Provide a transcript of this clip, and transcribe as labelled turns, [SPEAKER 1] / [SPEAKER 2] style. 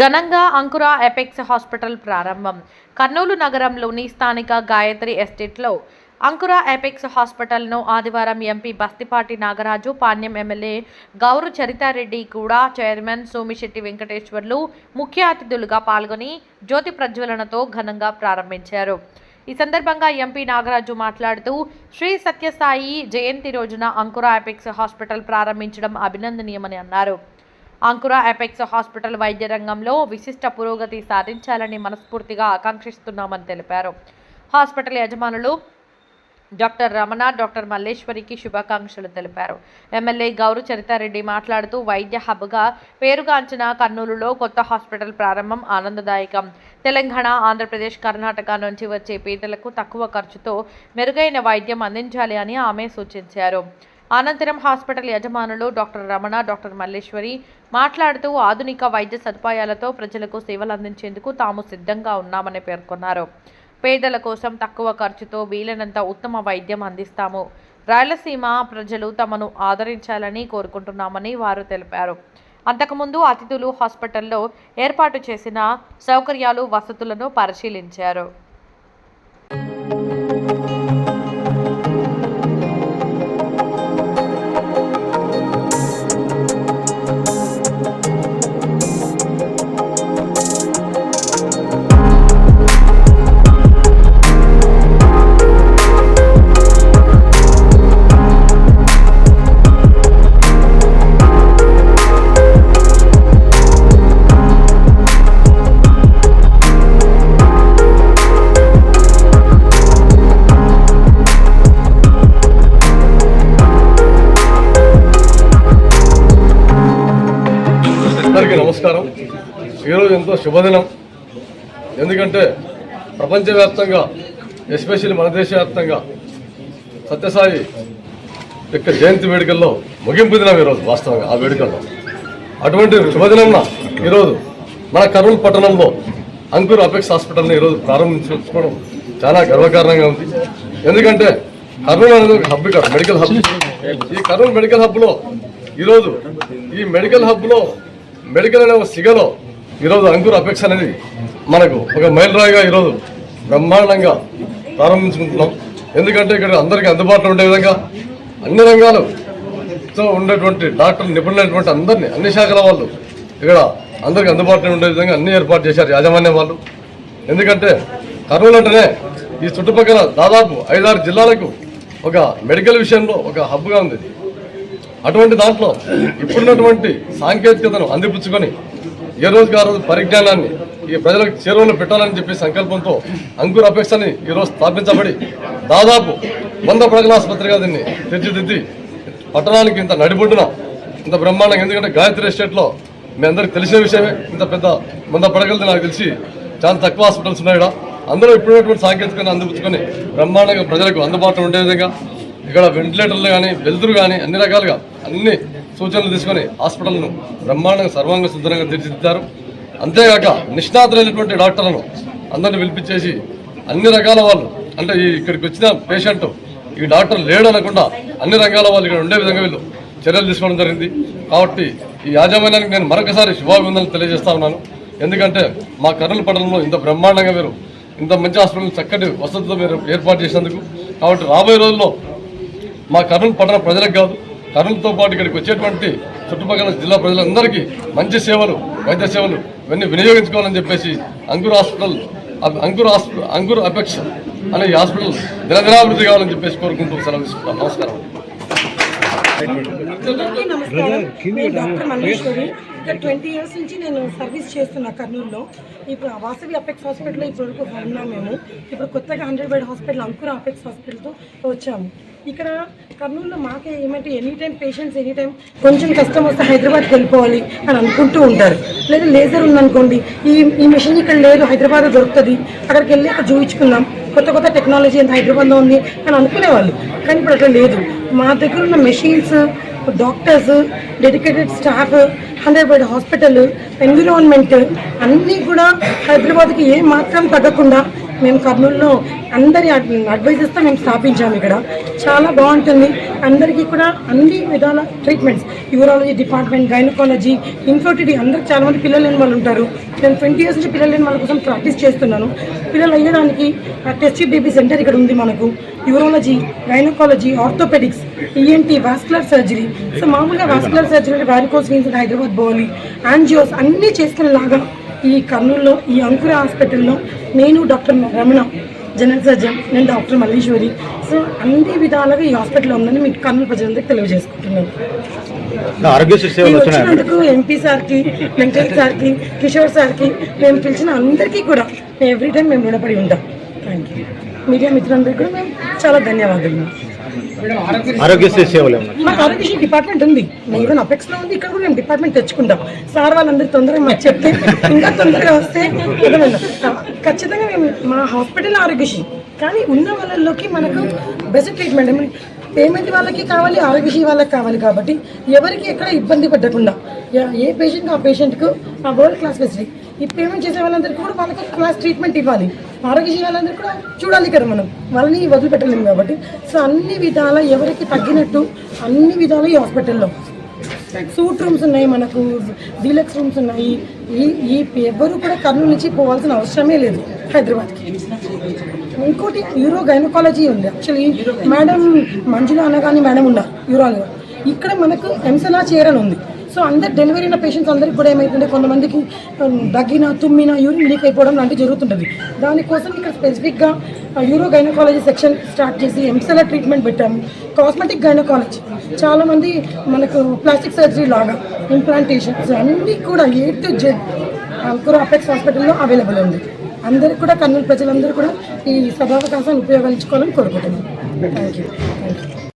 [SPEAKER 1] ఘనంగా అంకుర apex hospital ప్రారంభం. కర్నూలు నగరంలోని స్థానిక గాయత్రి ఎస్టేట్లో అంకుర ఎపెక్స్ హాస్పిటల్ను ఆదివారం ఎంపీ బస్తిపాటి నాగరాజు పాణ్యం ఎమ్మెల్యే గౌరు చరితారెడ్డి కూడా చైర్మన్ సోమిశెట్టి వెంకటేశ్వర్లు ముఖ్య అతిథులుగా పాల్గొని జ్యోతి ప్రజ్వలనతో ఘనంగా ప్రారంభించారు. ఈ సందర్భంగా ఎంపీ నాగరాజు మాట్లాడుతూ శ్రీ సత్యసాయి జయంతి రోజున అంకుర ఎపెక్స్ హాస్పిటల్ ప్రారంభించడం అభినందనీయమని అన్నారు. అంకుర ఎపెక్స్ హాస్పిటల్ వైద్య రంగంలో విశిష్ట పురోగతి సాధించాలని మనస్ఫూర్తిగా ఆకాంక్షిస్తున్నామని తెలిపారు. హాస్పిటల్ యజమానులు డాక్టర్ రమణ డాక్టర్ మల్లేశ్వరికి శుభాకాంక్షలు తెలిపారు. ఎమ్మెల్యే గౌరు చరితారెడ్డి మాట్లాడుతూ వైద్య హబ్గా పేరుగాంచిన కర్నూలులో కొత్త హాస్పిటల్ ప్రారంభం ఆనందదాయకం. తెలంగాణ ఆంధ్రప్రదేశ్ కర్ణాటక నుంచి వచ్చే పేదలకు తక్కువ ఖర్చుతో మెరుగైన వైద్యం అందించాలి అని ఆమె సూచించారు. అనంతరం హాస్పిటల్ యజమానులు డాక్టర్ రమణ డాక్టర్ మల్లేశ్వరి మాట్లాడుతూ ఆధునిక వైద్య సదుపాయాలతో ప్రజలకు సేవలు అందించేందుకు తాము సిద్ధంగా ఉన్నామని పేర్కొన్నారు. పేదల కోసం తక్కువ ఖర్చుతో వీలైనంత ఉత్తమ వైద్యం అందిస్తాము. రాయలసీమ ప్రజలు తమను ఆదరించాలని కోరుకుంటున్నామని వారు తెలిపారు. అంతకుముందు అతిథులు హాస్పిటల్లో ఏర్పాటు చేసిన సౌకర్యాలు వసతులను పరిశీలించారు.
[SPEAKER 2] అందరికీ నమస్కారం. ఈరోజు ఎంతో శుభదినం. ఎందుకంటే ప్రపంచవ్యాప్తంగా ఎస్పెషల్లీ మన దేశవ్యాప్తంగా సత్యసాయి యొక్క జయంతి వేడుకల్లో ముగింపు దినం ఈరోజు వాస్తవంగా ఆ వేడుకల్లో. అటువంటి శుభదినంన ఈరోజు మన కర్నూలు పట్టణంలో అంకుర్ అపెక్స్ హాస్పిటల్ని ఈరోజు ప్రారంభించుకోవడం చాలా గర్వకారణంగా ఉంది. ఎందుకంటే కర్నూలు అనేది ఒక హబ్ ఇక్కడ మెడికల్ హబ్ ఈ కర్నూలు మెడికల్ హబ్లో ఈరోజు ఈ మెడికల్ హబ్లో మెడికల్ అనే ఒక సిగలో ఈరోజు అంకుర అపేక్ష అనేది మనకు ఒక మైలురాయిగా ఈరోజు బ్రహ్మాండంగా ప్రారంభించుకుంటున్నాం. ఎందుకంటే ఇక్కడ అందరికీ అందుబాటులో ఉండే విధంగా అన్ని రంగాలతో ఉండేటువంటి డాక్టర్లు నిపుణులైనటువంటి అందరినీ అన్ని శాఖల వాళ్ళు ఇక్కడ అందరికీ అందుబాటులో ఉండే విధంగా అన్ని ఏర్పాటు చేశారు యాజమాన్యం వాళ్ళు. ఎందుకంటే కర్నూలు అంటేనే ఈ చుట్టుపక్కల దాదాపు ఐదారు జిల్లాలకు ఒక మెడికల్ విషయంలో ఒక హబ్గా ఉంది. అటువంటి దాంట్లో ఇప్పుడున్నటువంటి సాంకేతికతను అందిపుచ్చుకొని ఏ రోజుకి ఆ రోజు పరిజ్ఞానాన్ని ఈ ప్రజలకు చేరువలో పెట్టాలని చెప్పి సంకల్పంతో అంకుర అపేక్షని ఈరోజు స్థాపించబడి దాదాపు వంద ప్రజల ఆసుపత్రిగా దీన్ని తీర్చిదిద్ది పట్టణానికి ఇంత నడిబొడ్డున ఇంత బ్రహ్మాండంగా ఎందుకంటే గాయత్రి ఎస్టేట్లో మీ అందరికి తెలిసిన విషయమే ఇంత పెద్ద వంద పడగలది నాకు తెలిసి చాలా తక్కువ హాస్పిటల్స్ ఉన్నాయి ఇక్కడ అందరూ ఇప్పుడున్నటువంటి సాంకేతికతను అందిపుచ్చుకొని బ్రహ్మాండంగా ప్రజలకు అందుబాటులో ఉండే విధంగా ఇక్కడ వెంటిలేటర్లు కానీ వెలుతురు కానీ అన్ని రకాలుగా అన్ని సూచనలు తీసుకొని హాస్పిటల్ను బ్రహ్మాండంగా సర్వాంగ సుందరంగా తీర్చిదిద్దారు. అంతేగాక నిష్ణాతులైనటువంటి డాక్టర్లను అందరిని పిలిపించేసి అన్ని రకాల వాళ్ళు అంటే ఈ ఇక్కడికి వచ్చిన పేషెంట్ ఈ డాక్టర్ లేడు అనకుండా అన్ని రంగాల వాళ్ళు ఇక్కడ ఉండే విధంగా వీళ్ళు చర్యలు తీసుకోవడం జరిగింది. కాబట్టి ఈ యాజమాన్యానికి నేను మరొకసారి శుభాభివందనలు తెలియజేస్తా ఉన్నాను. ఎందుకంటే మా కర్నూలు పట్టణంలో ఇంత బ్రహ్మాండంగా మీరు ఇంత మంచి హాస్పిటల్ చక్కటి వసతితో మీరు ఏర్పాటు చేసినందుకు. కాబట్టి రాబోయే రోజుల్లో మా కర్నూలు పట్టణ ప్రజలకు కాదు కర్నూలుతో పాటు ఇక్కడికి వచ్చేటువంటి చుట్టుపక్కల జిల్లా ప్రజలందరికీ మంచి సేవలు వైద్య సేవలు ఇవన్నీ వినియోగించుకోవాలని చెప్పేసి అంకుర్ హాస్పిటల్ అంకుర అంకుర్ హాస్పిటల్ అంకుర్ అపేక్ష అనే ఈ హాస్పిటల్ దినదినాభివృద్ధి కావాలని చెప్పేసి కోరుకుంటూ సెలవు తీసుకుంటాం. నమస్కారం.
[SPEAKER 3] డాక్టర్ ఇక్కడ ట్వంటీ ఇయర్స్ నుంచి నేను సర్వీస్ చేస్తున్నా కర్నూలులో. ఇప్పుడు వాసవి అపెక్స్ హాస్పిటల్లో ఇప్పుడు ఉన్నాం మేము. ఇప్పుడు కొత్తగా hundred bed hospital Ankura apex హాస్పిటల్తో వచ్చాము. ఇక్కడ కర్నూలులో మాకే ఏమంటే any time patients any time కొంచెం కష్టం వస్తే హైదరాబాద్కి వెళ్ళిపోవాలి అని అనుకుంటూ ఉంటారు. లేదా లేజర్ ఉందనుకోండి ఈ ఈ మెషిన్ ఇక్కడ లేదు హైదరాబాద్ దొరుకుతుంది అక్కడికి వెళ్ళి అక్కడ చూపించుకుందాం కొత్త కొత్త టెక్నాలజీ ఎంత హైదరాబాద్లో ఉంది అని అనుకునేవాళ్ళు. కానీ ఇప్పుడు అట్లా లేదు. మా దగ్గర ఉన్న machines doctors dedicated staff hundred hospital environment అన్నీ కూడా హైదరాబాద్కి ఏ మాత్రం తగ్గకుండా మేము కర్నూలులో అందరి అడ్వైజెస్తో మేము స్థాపించాము ఇక్కడ. చాలా బాగుంటుంది. అందరికీ కూడా అన్ని విధాల treatments urology department gynaecology infertility అందరికి చాలామంది పిల్లలు లేని వాళ్ళు ఉంటారు. నేను ట్వంటీ ఇయర్స్ నుంచి పిల్లలు లేని వాళ్ళ కోసం ప్రాక్టీస్ చేస్తున్నాను. పిల్లలు అయ్యడానికి టెస్ట్ బేబీ సెంటర్ ఇక్కడ ఉంది మనకు. Urology gynaecology orthopaedics ENT vascular surgery so మామూలుగా వాస్కులర్ సర్జరీ అంటే వ్యారికోస్ హైదరాబాద్ బోని యాంజియోస్ అన్నీ చేసుకునేలాగా ఈ కర్నూలులో ఈ అంకుర హాస్పిటల్లో నేను డాక్టర్ రమణ జనరల్ సర్జన్ నేను డాక్టర్ మల్లీశ్వరి. సో అన్ని విధాలుగా ఈ హాస్పిటల్లో ఉందని మీకు కర్నూలు ప్రజలందరికీ తెలియజేసుకుంటున్నాను. వచ్చినందుకు ఎంపీ సార్కి వెంకటేష్ సార్కి కిషోర్ సార్కి మేము పిలిచిన అందరికీ కూడా ఎవ్రీ టైం మేము రుణపడి ఉంటాం. థ్యాంక్ యూ మీడియా మిత్రులందరికీ కూడా మేము చాలా ధన్యవాదాలు.
[SPEAKER 4] ఆరోగ్యశ్రీ సేవలు
[SPEAKER 3] మాకు ఆరోగ్యశ్రీ డిపార్ట్మెంట్ ఉంది. ఈవెన్ అపెక్స్లో ఉంది ఇక్కడ కూడా మేము డిపార్ట్మెంట్ తెచ్చుకుంటాం. సార్ వాళ్ళందరూ తొందరగా మాకు చెప్తే ఇంకా తొందరగా వస్తే ఖచ్చితంగా మేము మా హాస్పిటల్ ఆరోగ్యశ్రీ. కానీ ఉన్న వాళ్ళలోకి మనకు బెస్ట్ ట్రీట్మెంట్ పేమెంట్ వాళ్ళకి కావాలి ఆరోగ్యశ్రీ వాళ్ళకి కావాలి కాబట్టి ఎవరికి ఎక్కడ ఇబ్బంది పడకుండా ఏ- పేషెంట్ ఆ పేషెంట్కు ఆ వరల్డ్ క్లాస్ ఫెసిలిటీ ఈ పేమెంట్ చేసే వాళ్ళందరికీ కూడా వాళ్ళకి క్లాస్ ట్రీట్మెంట్ ఇవ్వాలి. ఆరోగ్యశ్రీ వాళ్ళందరికీ కూడా చూడాలి కదా మనం. వాళ్ళని వదిలిపెట్టలేము కాబట్టి. సో అన్ని విధాల ఎవరికి తగ్గినట్టు అన్ని విధాలు ఈ హాస్పిటల్లో సూట్ రూమ్స్ ఉన్నాయి మనకు డీలక్స్ రూమ్స్ ఉన్నాయి. ఈ ఈ ఎవరు కూడా కర్నూలు నుంచి పోవాల్సిన అవసరమే లేదు హైదరాబాద్కి. ఇంకోటి యూరో గైనకాలజీ ఉంది. యాక్చువల్లీ మేడం మంజుల అనగానే మేడం ఉన్నారు యూరాలో ఇక్కడ మనకు ఎంసలా చైర్ అని ఉంది. సో అందరు డెలివరీ అయిన పేషెంట్స్ అందరికి కూడా ఏమవుతుంటే కొంతమందికి దగ్గిన తుమ్మిన యూరిన్ లీక్ అయిపోవడం లాంటివి జరుగుతుంటుంది. దానికోసం ఇక్కడ స్పెసిఫిక్గా యూరో గైనకాలజీ సెక్షన్ స్టార్ట్ చేసి ఎంసెలా ట్రీట్మెంట్ పెట్టాము. కాస్మెటిక్ గైనకాలజీ చాలామంది మనకు ప్లాస్టిక్ సర్జరీ లాగా ఇంప్లాంటేషన్స్ అన్నీ కూడా A to Z Ankur apex హాస్పిటల్లో అవైలబుల్ ఉంది. అందరికి కూడా కర్నూలు ప్రజలందరూ కూడా ఈ సభావకాశాన్ని ఉపయోగించుకోవాలని కోరుకుంటున్నాను. Thank you thank you